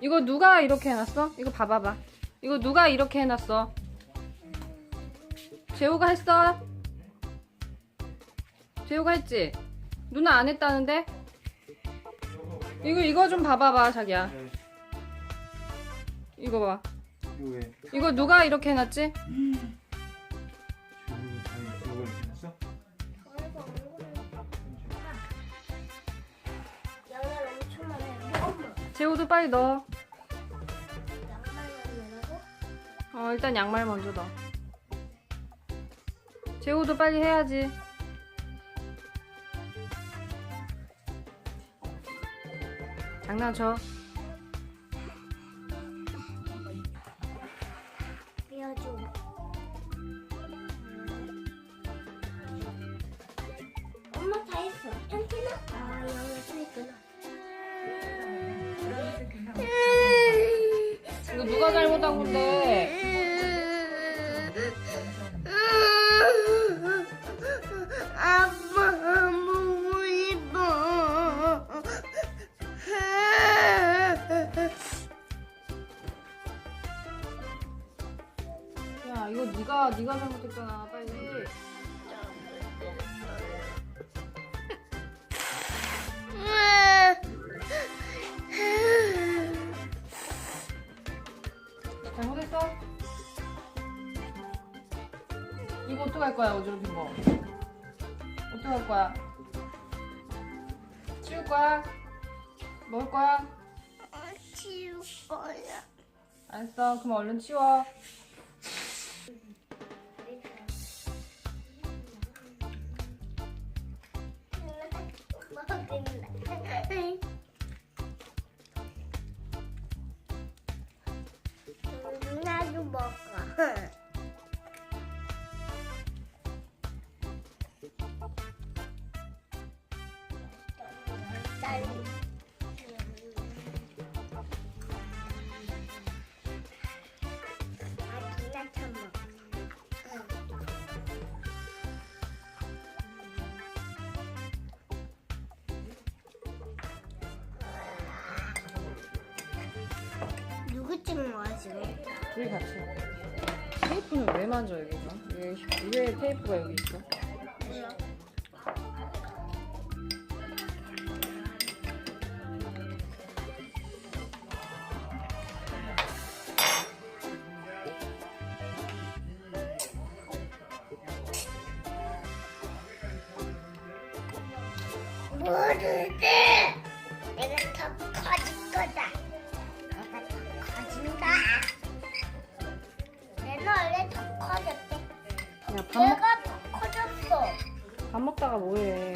이거 누가 이렇게 해놨어? 이거 봐봐봐. 이거 누가 이렇게 해놨어? 재호가 했어? 재호가 했지? 누나 안 했다는데? 이거 이거 좀 봐봐봐 자기야. 이거 봐. 이거 누가 이렇게 해놨지? 재호도 빨리 넣어. 어 일단 양말 먼저 넣어. 재호도 빨리 해야지. 장난쳐. 엄마 다 했어. 아, 양말 아빠 보고 싶어. 야 이거 네가 네가 잘못했잖아 빨리. 잘못했어? 이거 어떡할 거야 어지럽힌 거? 어떡할 거야? 치울 거야? 먹을 거야? 치울 거야. 알았어 그럼 얼른 치워. 나도 누구 찍는 거야 지금? 둘이 같이. 테이프는 왜 만져 여기서? 왜, 왜 테이프가 여기 있어? 모르지. 내가 더 커질 거다. 내가 더 커진다. 내는 원래 더 커졌대. 야, 밥, 먹, 내가 더 커졌어. 밥 먹다가 뭐해?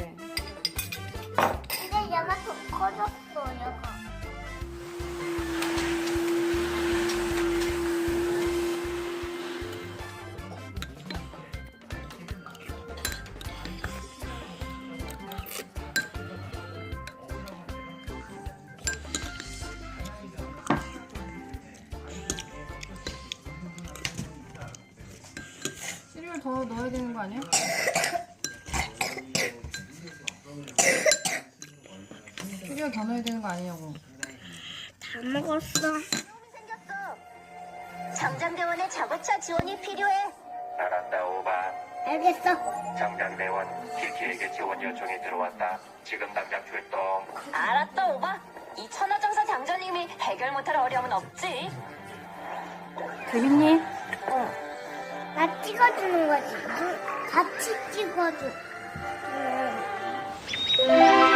시리얼 더 넣어야 되는 거 아니야? 시리얼 더 넣어야 되는 거 아니냐고. 다 먹었어. 정장대원의 자고차 지원이 필요해. 알았다 오바 알겠어. 정장대원 키키에게 지원 요청이 들어왔다 지금 당장 출동 알았다, 오바. 이 천하장사 장자님이 해결 못할 어려움은 없지. 재밌니? 다 찍어주는 거지. 같이 찍어줘. 응.